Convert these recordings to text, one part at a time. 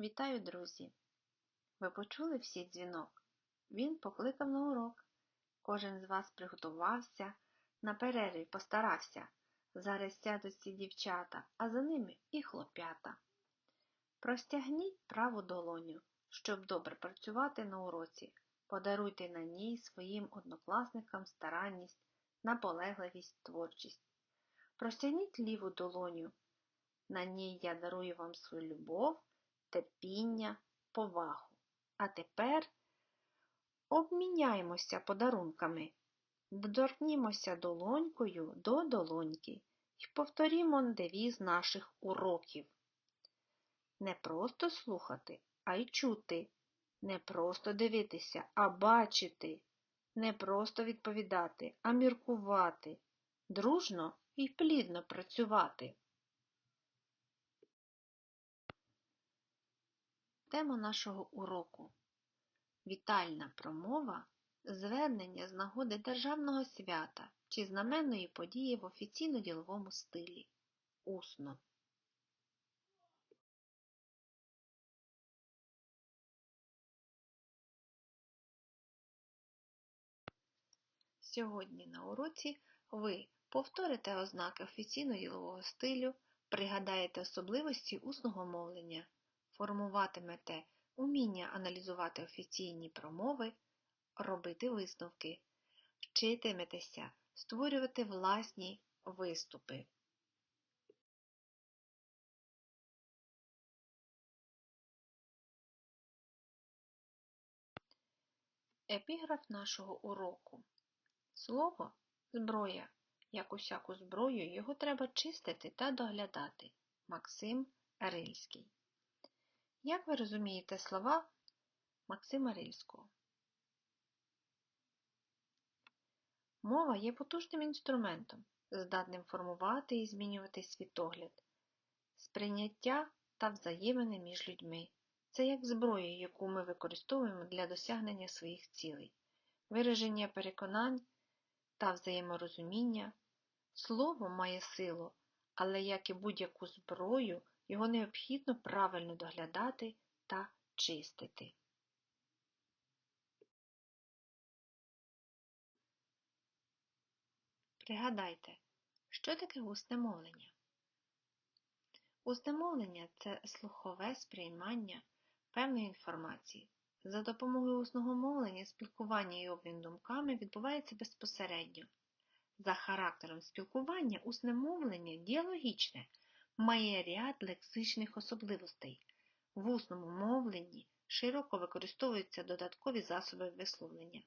Вітаю, друзі! Ви почули всі дзвінок? Він покликав на урок. Кожен з вас приготувався, на перерві постарався. Зараз сядуть ці дівчата, а за ними і хлоп'ята. Простягніть праву долоню, щоб добре працювати на уроці. Подаруйте на ній своїм однокласникам старанність, наполегливість, творчість. Простягніть ліву долоню. На ній я дарую вам свою любов, терпіння, повагу. А тепер обміняємося подарунками. Доторкнімося долонькою до долоньки і повторімо девіз наших уроків. Не просто слухати, а й чути. Не просто дивитися, а бачити. Не просто відповідати, а міркувати. Дружно і плідно працювати. Тема нашого уроку Вітальна промова звернення з нагоди державного свята чи знаменної події в офіційно-діловому стилі. Усно. Сьогодні на уроці ви повторите ознаки офіційно-ділового стилю, пригадаєте особливості усного мовлення, формуватимете уміння аналізувати офіційні промови, робити висновки, вчитиметеся створювати власні виступи. Епіграф нашого уроку. Слово зброя. Як усяку зброю, його треба чистити та доглядати. Максим Рильський. Як ви розумієте слова Максима Рильського? Мова є потужним інструментом, здатним формувати і змінювати світогляд, сприйняття та взаємини між людьми. Це як зброя, яку ми використовуємо для досягнення своїх цілей, вираження переконань та взаєморозуміння. Слово має силу, але, як і будь-яку зброю, його необхідно правильно доглядати та чистити. Пригадайте, що таке усне мовлення? Усне мовлення – це слухове сприймання певної інформації. За допомогою усного мовлення спілкування і обмін думками відбувається безпосередньо. За характером спілкування усне мовлення діалогічне, має ряд лексичних особливостей. В усному мовленні широко використовуються додаткові засоби висловлення,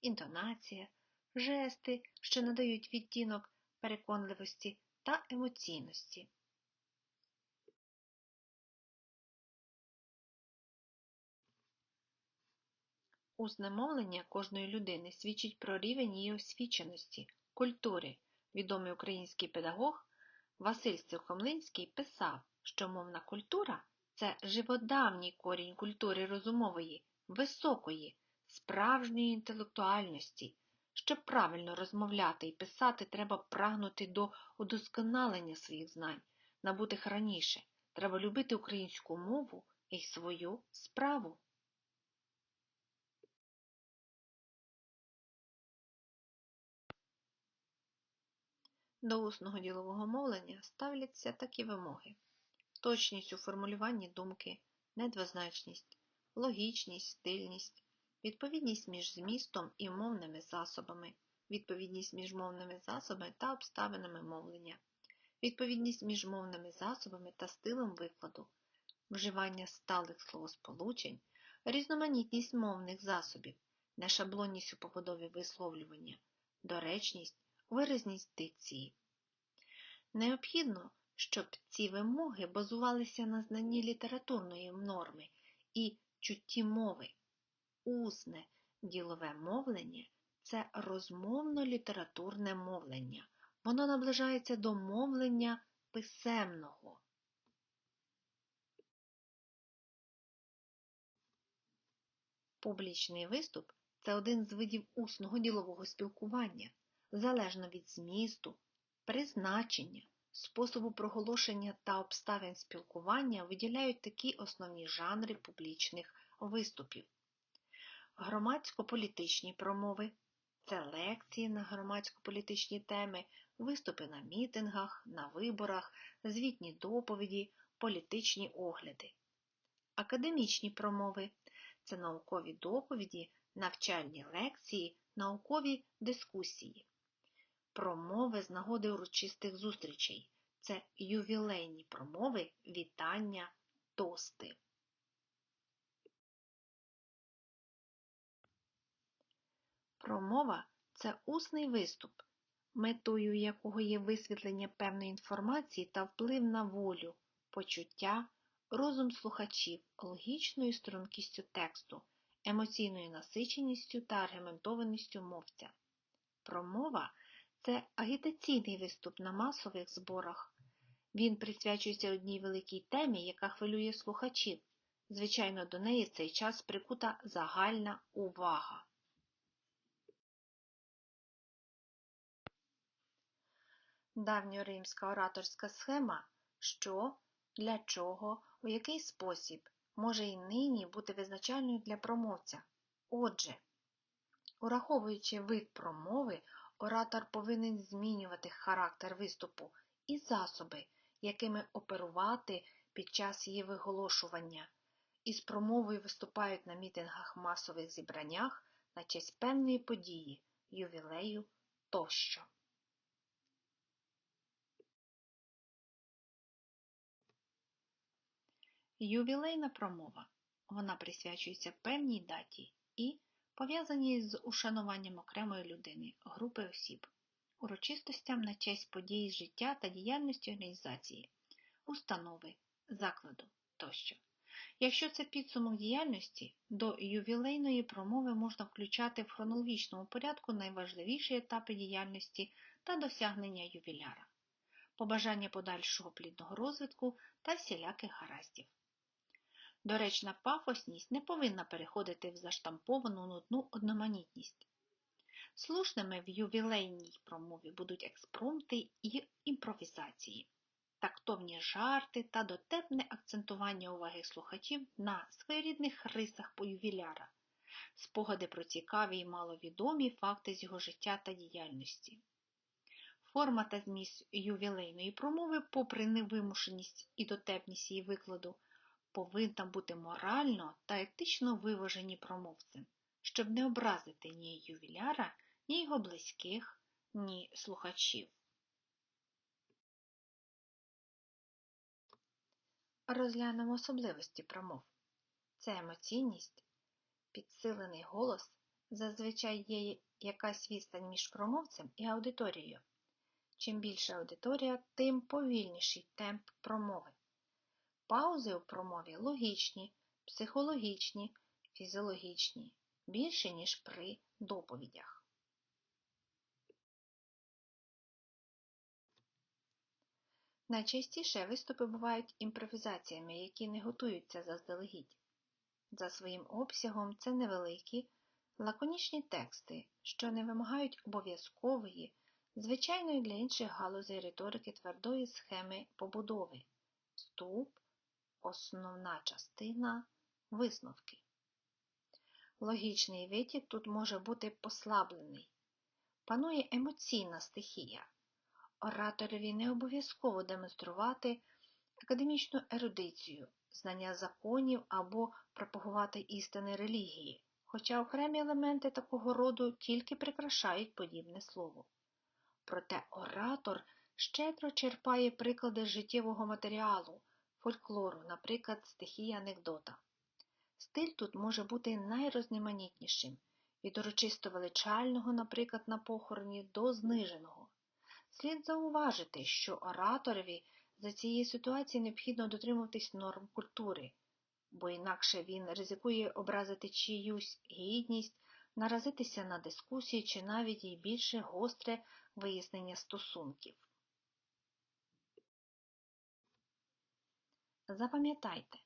інтонація, жести, що надають відтінок переконливості та емоційності. Усне мовлення кожної людини свідчить про рівень її освіченості, культури. Відомий український педагог Василь Сухомлинський писав, що мовна культура це живодавній корінь культури розумової, високої, справжньої інтелектуальності. Щоб правильно розмовляти і писати, треба прагнути до удосконалення своїх знань, набутих раніше. Треба любити українську мову і свою справу. До усного ділового мовлення ставляться такі вимоги: точність у формулюванні думки, недвозначність, логічність, стильність, відповідність між змістом і мовними засобами, відповідність між мовними засобами та обставинами мовлення, відповідність між мовними засобами та стилем викладу, вживання сталих словосполучень, різноманітність мовних засобів, нешаблонність у побудові висловлювання, доречність, виразність дикції. Необхідно, щоб ці вимоги базувалися на знанні літературної норми і чутті мови. Усне ділове мовлення це розмовно-літературне мовлення. Воно наближається до мовлення писемного. Публічний виступ це один з видів усного ділового спілкування залежно від змісту, призначення, способу проголошення та обставин спілкування виділяють такі основні жанри публічних виступів. Громадсько-політичні промови це лекції на громадсько-політичні теми, виступи на мітингах, на виборах, звітні доповіді, політичні огляди. Академічні промови це наукові доповіді, навчальні лекції, наукові дискусії. Промови з нагоди урочистих зустрічей це ювілейні промови, вітання, тости. Промова це усний виступ, метою якого є висвітлення певної інформації та вплив на волю, почуття, розум слухачів, логічною стрункістю тексту, емоційною насиченістю та аргументованістю мовця. Промова це агітаційний виступ на масових зборах. Він присвячується одній великій темі, яка хвилює слухачів. Звичайно, до неї в цей час прикута загальна увага. Давньоримська ораторська схема що, для чого, у який спосіб може і нині бути визначальною для промовця. Отже, ураховуючи вид промови, оратор повинен змінювати характер виступу і засоби, якими оперувати під час її виголошування. Із промовою виступають на мітингах масових зібраннях на честь певної події, ювілею тощо. Ювілейна промова. Вона присвячується певній даті і пов'язаній з ушануванням окремої людини, групи осіб, урочистостям на честь подій життя та діяльності організації, установи, закладу тощо. Якщо це підсумок діяльності, до ювілейної промови можна включати в хронологічному порядку найважливіші етапи діяльності та досягнення ювіляра, побажання подальшого плідного розвитку та всіляких гараздів. Доречна пафосність не повинна переходити в заштамповану нудну одноманітність. Слушними в ювілейній промові будуть експромти і імпровізації, тактовні жарти та дотепне акцентування уваги слухачів на своєрідних рисах по ювіляра, спогади про цікаві і маловідомі факти з його життя та діяльності. Форма та зміст ювілейної промови, попри невимушеність і дотепність її викладу, повинна бути морально та етично виважені промовцем, щоб не образити ні ювіляра, ні його близьких, ні слухачів. Розглянемо особливості промов. Це емоційність, підсилений голос, зазвичай є якась відстань між промовцем і аудиторією. Чим більша аудиторія, тим повільніший темп промови. Паузи у промові логічні, психологічні, фізіологічні, більше, ніж при доповідях. Найчастіше виступи бувають імпровізаціями, які не готуються заздалегідь. За своїм обсягом це невеликі, лаконічні тексти, що не вимагають обов'язкової, звичайної для інших галузей риторики твердої схеми побудови, вступ, основна частина висновки. Логічний витік тут може бути послаблений. Панує емоційна стихія. Ораторові не обов'язково демонструвати академічну ерудицію, знання законів або пропагувати істини релігії, хоча окремі елементи такого роду тільки прикрашають подібне слово. Проте оратор щедро черпає приклади життєвого матеріалу, фольклору, наприклад, стихії анекдота. Стиль тут може бути найрозноманітнішим, від урочисто величального, наприклад, на похороні, до зниженого. Слід зауважити, що ораторові за цієї ситуації необхідно дотримуватись норм культури, бо інакше він ризикує образити чиюсь гідність, наразитися на дискусії чи навіть і більше гостре вияснення стосунків. Запам'ятайте,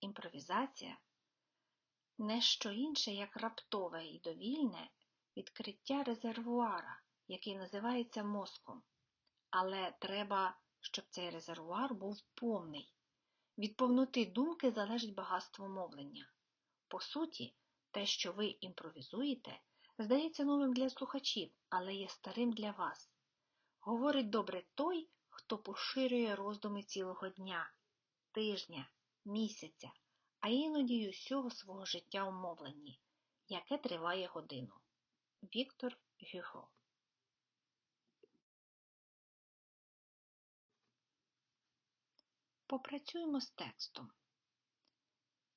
імпровізація не що інше, як раптове і довільне відкриття резервуара, який називається мозком. але треба, щоб цей резервуар був повний. Від повноти думки залежить багатство мовлення. По суті, те, що ви імпровізуєте, здається новим для слухачів, але є старим для вас. Говорить добре той, хто поширює роздуми цілого дня, тижня, місяця, а іноді й усього свого життя у мовленні, яке триває годину. Віктор Гюго Попрацюємо з текстом.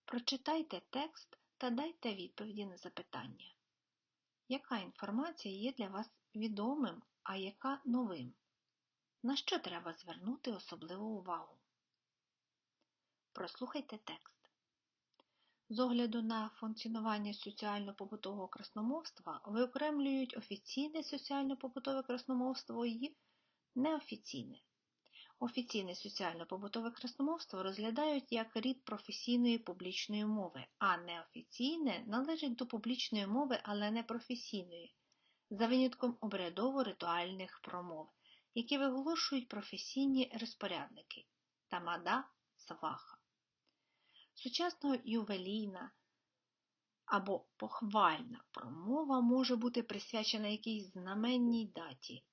Прочитайте текст та дайте відповіді на запитання. Яка інформація є для вас відомим, а яка новим? На що треба звернути особливу увагу? Прослухайте текст. З огляду на функціонування соціально-побутового красномовства виокремлюють офіційне соціально-побутове красномовство і неофіційне. Офіційне соціально-побутове красномовство розглядають як рід професійної публічної мови, а неофіційне належить до публічної мови, але не професійної, за винятком обрядово-ритуальних промов, які виголошують професійні розпорядники тамада сваха. Сучасна ювелійна або похвальна промова може бути присвячена якійсь знаменній даті,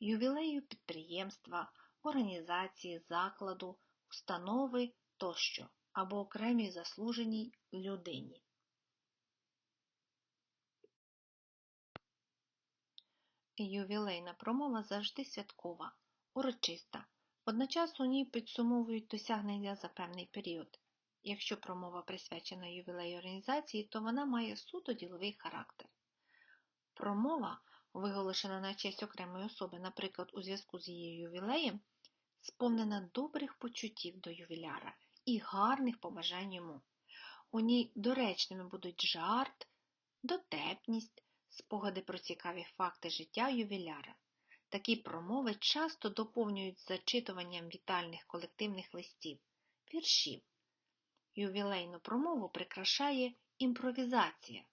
ювілею підприємства організації, закладу, установи тощо або окремій заслуженій людині. Ювілейна промова завжди святкова, урочиста, водночас у ній підсумовують досягнення за певний період. Якщо промова присвячена ювілею організації, то вона має суто діловий характер. Промова, виголошена на честь окремої особи, наприклад, у зв'язку з її ювілеєм, сповнена добрих почуттів до ювіляра і гарних побажань йому. У ній доречними будуть жарт, дотепність, спогади про цікаві факти життя ювіляра. Такі промови часто доповнюють зачитуванням вітальних колективних листів, віршів. Ювілейну промову прикрашає імпровізація.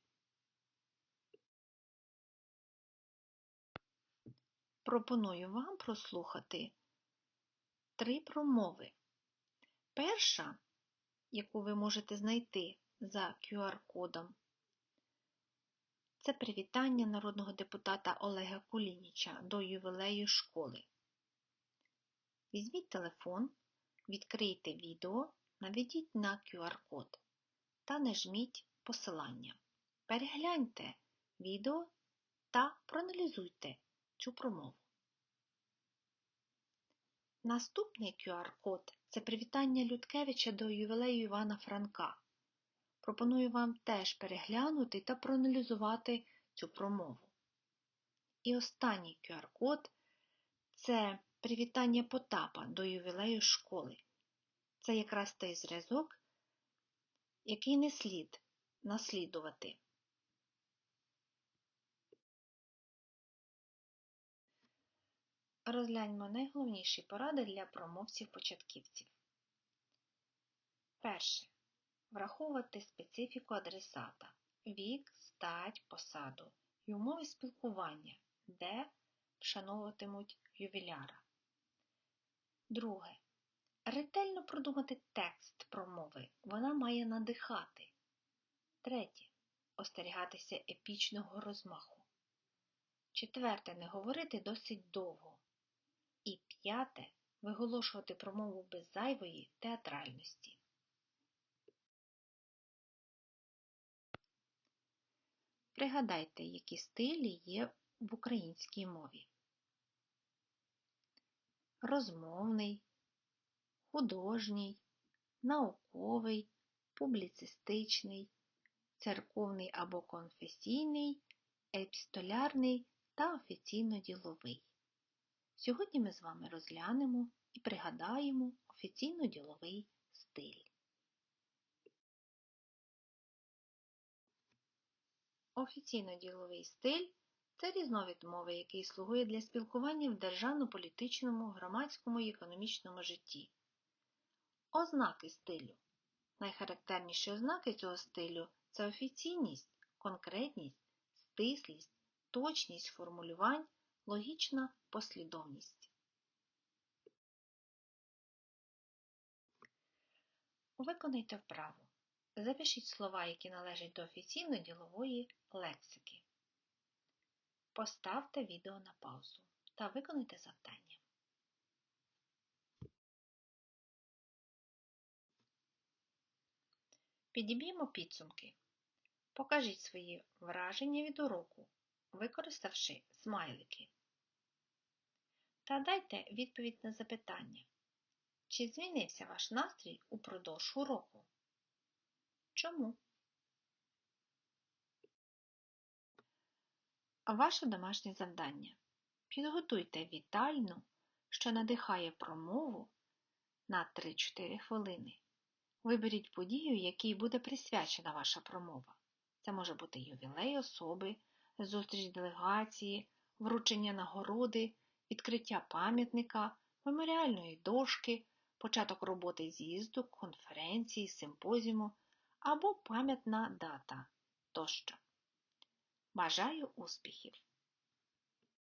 Пропоную вам прослухати три промови. Перша, яку ви можете знайти за QR-кодом, це привітання народного депутата Олега Кулініча до ювілею школи. Візьміть телефон, відкрийте відео, наведіть на QR-код та нажміть посилання. Перегляньте відео та проаналізуйте цю промову. Наступний QR-код це привітання Людкевича до ювілею Івана Франка. Пропоную вам теж переглянути та проаналізувати цю промову. І останній QR-код це привітання Потапа до ювілею школи. Це якраз той зразок, який не слід наслідувати. Розгляньмо найголовніші поради для промовців-початківців. Перше. Враховувати специфіку адресата, вік, стать, посаду і умови спілкування, де вшановуватимуть ювіляра. Друге. Ретельно продумати текст промови. Вона має надихати. Третє. Остерігатися епічного розмаху. Четверте. Не говорити досить довго. І п'яте виголошувати промову без зайвої театральності. Пригадайте, які стилі є в українській мові. Розмовний, художній, науковий, публіцистичний, церковний або конфесійний, епістолярний та офіційно-діловий. Сьогодні ми з вами розглянемо і пригадаємо офіційно-діловий стиль. Офіційно-діловий стиль це різновид мови, який слугує для спілкування в державно-політичному, громадському і економічному житті. Ознаки стилю. Найхарактерніші ознаки цього стилю це офіційність, конкретність, стислість, точність формулювань, логічна послідовність. Виконайте вправу. Запишіть слова, які належать до офіційно ділової лексики. Поставте відео на паузу та виконайте завдання. Підіб'ємо підсумки. Покажіть свої враження від уроку, використавши смайлики. Та дайте відповідь на запитання. Чи змінився ваш настрій упродовж уроку? Чому? Ваше домашнє завдання. Підготуйте вітальну, що надихає промову на 3-4 хвилини. Виберіть подію, якій буде присвячена ваша промова. Це може бути ювілей особи, зустріч делегації, вручення нагороди, відкриття пам'ятника, меморіальної дошки, початок роботи з'їзду, конференції, симпозіуму або пам'ятна дата тощо. Бажаю успіхів!